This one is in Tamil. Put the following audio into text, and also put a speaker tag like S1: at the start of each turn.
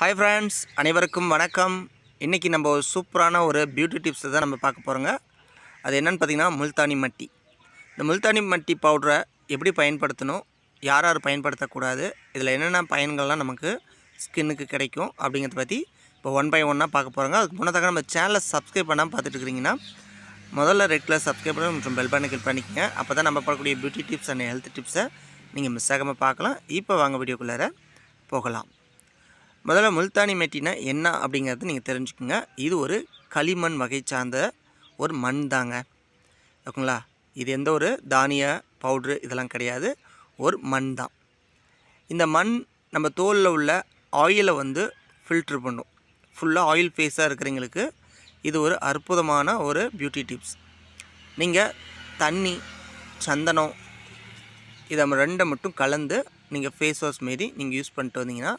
S1: ஹாய் ஃப்ரெண்ட்ஸ் அனைவருக்கும் வணக்கம். இன்றைக்கி நம்ம ஒரு சூப்பரான ஒரு பியூட்டி டிப்ஸ் தான் நம்ம பார்க்க போகிறோங்க அது என்னென்னு பார்த்தீங்கன்னா முல்தானி மட்டி. இந்த முல்தானி மட்டி பவுடரை எப்படி பயன்படுத்தணும் யார் யார் பயன்படுத்தக்கூடாது இதில் என்னென்ன பயன்கள்லாம் நமக்கு ஸ்கின்னுக்கு கிடைக்கும் அப்படிங்கிறத பற்றி இப்போ ஒன் பை ஒன்னாக பார்க்க போகிறோங்க அதுக்கு முன்னதாக நம்ம சேனலை சப்ஸ்கிரைப் பண்ணாமல் பார்த்துட்டு இருக்கிறீங்கன்னா முதல்ல ரெட் கலர் சப்ஸ்கிரைப் பண்ணி மற்றும் பெல் பண்ணி கிளிக் பண்ணிக்கோங்க. அப்போ தான் நம்ம பார்க்கக்கூடிய பியூட்டி டிப்ஸ் அண்ட் ஹெல்த் டிப்ஸை நீங்கள் மிஸ் ஆகாமல் பார்க்கலாம். இப்போ வாங்க வீடியோக்குள்ளார போகலாம். முதல்ல முல்தானி மெட்டினா என்ன அப்படிங்கிறது நீங்கள் தெரிஞ்சுக்கோங்க. இது ஒரு களிமண் வகை சார்ந்த ஒரு மண் தாங்க. ஓகேங்களா? இது எந்த ஒரு தானிய பவுட்ரு இதெல்லாம் கிடையாது. ஒரு மண் தான். இந்த மண் நம்ம தோலில் உள்ள ஆயிலை வந்து ஃபில்ட்ரு பண்ணும். ஃபுல்லாக ஆயில் ஃபேஸாக இருக்கிறவங்களுக்கு இது ஒரு அற்புதமான ஒரு பியூட்டி டிப்ஸ் நீங்கள் தண்ணி சந்தனம் இதை ரெண்டை மட்டும் கலந்து நீங்கள் ஃபேஸ் வாஷ் மாரி நீங்கள் யூஸ் பண்ணிட்டு வந்தீங்கன்னா